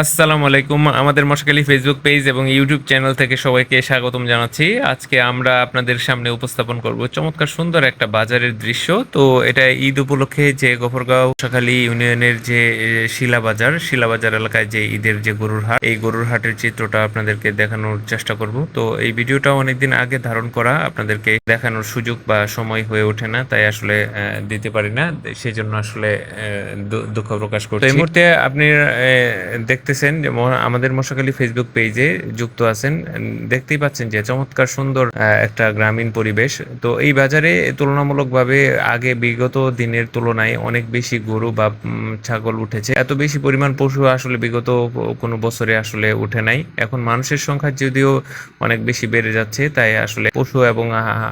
আসসালামু আলাইকুম। আমাদের মশাকালী ফেসবুক পেজ এবং ইউটিউব চ্যানেল থেকে সবাইকে স্বাগতম জানাচ্ছি। আজকে আমরা আপনাদের সামনে উপস্থাপন করব চমৎকার সুন্দর একটা বাজারের দৃশ্য। তো এটা ঈদ উপলক্ষে যে গফরগাঁও মশাখালী ইউনিয়নের যে শিলা বাজার শিলা বাজার এলাকায় যে ঈদের যে গরুর হাট এই গরুর হাটের চিত্রটা আপনাদেরকে দেখানোর চেষ্টা করব। তো এই ভিডিওটা অনেকদিন আগে ধারণ করা আপনাদেরকে দেখানোর সুযোগ বা সময় হয়ে ওঠে না তাই আসলে দিতে পারি না। সেজন্য আসলে দুঃখ প্রকাশ করছি। এই মুহূর্তে আপনি আহ, দেখতেছেন যে আমাদের মশাখালী ফেসবুক পেজে যুক্ত আছেন দেখতেই পাচ্ছেন যে চমৎকার সুন্দর একটা গ্রামীণ পরিবেশ। তো এই বাজারে তুলনামূলকভাবে আগে বিগত দিনের তুলনায় অনেক বেশি গরু বা ছাগল উঠেছে। এত বেশি পরিমাণ পশু আসলে বিগত কোনো বছরে আসলে উঠে নাই। এখন মানুষের সংখ্যা যদিও অনেক বেশি বেড়ে যাচ্ছে, তাই আসলে পশু এবং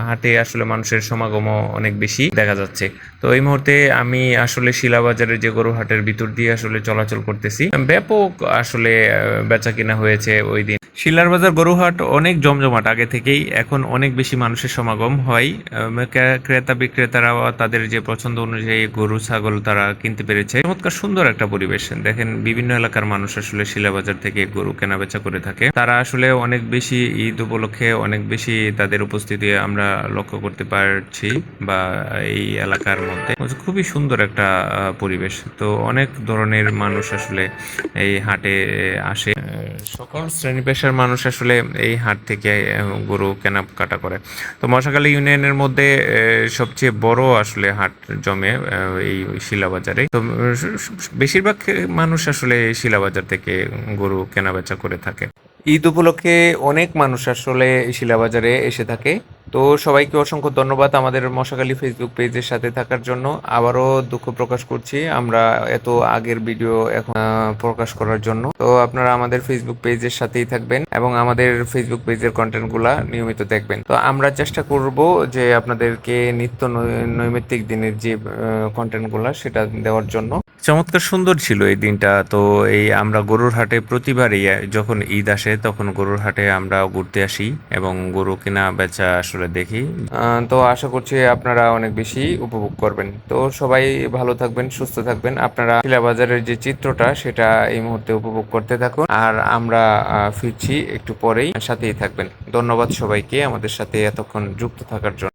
হাটে আসলে মানুষের সমাগমও অনেক বেশি দেখা যাচ্ছে। তো এই মুহূর্তে আমি আসলে শিলাবাজারের যে গরু হাটের ভিতর দিয়ে আসলে চলাচল করতেছি। ব্যাপক আসলে বেচা কিনা হয়েছে ওই দিন। শিলার বাজার গরুহাট অনেক জমজমাট আগে থেকেই এখন অনেক বেশি মানুষের সমাগম হয়। ক্রেতা বিক্রেতারাও তাদের যে পছন্দ অনুযায়ী গরু, ছাগল তারা কিনতে পেরেছে। চমৎকার সুন্দর একটা পরিবেশ। দেখেন, বিভিন্ন এলাকার মানুষ আসলে শিলাবাজার থেকে গরু কেনা বেচা করে থাকে। তারা আসলে অনেক বেশি ঈদ উপলক্ষে অনেক বেশি তাদের উপস্থিতি আমরা লক্ষ্য করতে পারছি বা এই এলাকার মধ্যে। খুবই সুন্দর একটা পরিবেশ। তো অনেক ধরনের মানুষ আসলে এই হাটে আসে। সকল শ্রেণি পেশার মানুষ আসলে এই হাট থেকে গরু কেনা কাটা করে। তো মশাখালী ইউনিয়নের মধ্যে সবচেয়ে বড় আসলে হাট জমে এই শিলাবাজারে। তো, বেশিরভাগ মানুষ আসলে শিলাবাজার থেকে গরু কেনা বেচা করে থাকে। ঈদ উপলক্ষে অনেক মানুষ আসলে শিলাবাজারে এসে থাকে। তো সবাইকে অসংখ্য ধন্যবাদ আমাদের মশাখালী ফেসবুক পেজের সাথে থাকার জন্য। আবারও দুঃখ প্রকাশ করছি আমরা এত আগের ভিডিও এখন প্রকাশ করার জন্য। তো আপনারা আমাদের ফেসবুক পেজের সাথেই থাকবেন এবং আমাদের ফেসবুক পেজের কন্টেন্টগুলা নিয়মিত দেখবেন। তো আমরা চেষ্টা করব যে আপনাদেরকে নিত্য নৈমিত্তিক দিনের যে কন্টেন্টগুলা সেটা দেওয়ার জন্য। চমৎকার সুন্দর ছিল এই দিনটা। তো এই আমরা গরুর হাটে প্রতিবারই যখন ঈদ আসে, তখন গরুর হাটে আমরা ঘুরতে আসি এবং গরু কেনা বেচা আসলে দেখি। তো আশা করছি আপনারা অনেক বেশি উপভোগ করবেন। তো সবাই ভালো থাকবেন, সুস্থ থাকবেন। আপনারা বাজারের যে চিত্রটা, সেটা এই মুহূর্তে উপভোগ করতে থাকুন। আর আমরা ফিরছি একটু পরেই। সাথেই থাকবেন। ধন্যবাদ সবাইকে আমাদের সাথে এতক্ষণ যুক্ত থাকার জন্য।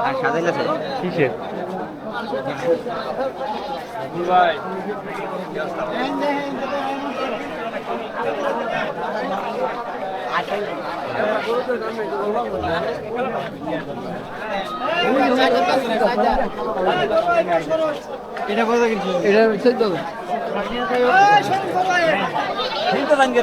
আর সাজাইল আছে কিসের? এটা কত কিনছো এটা চোদ্দ ঠিক আছে আনকে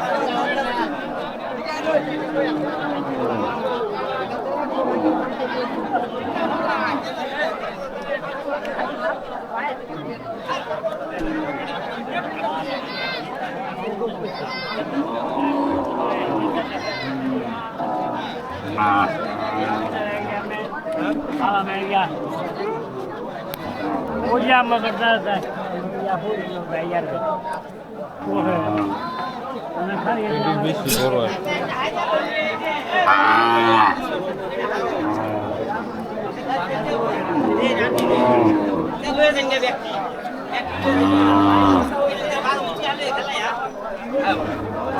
এন্দে এন্দে বেশি বড় আর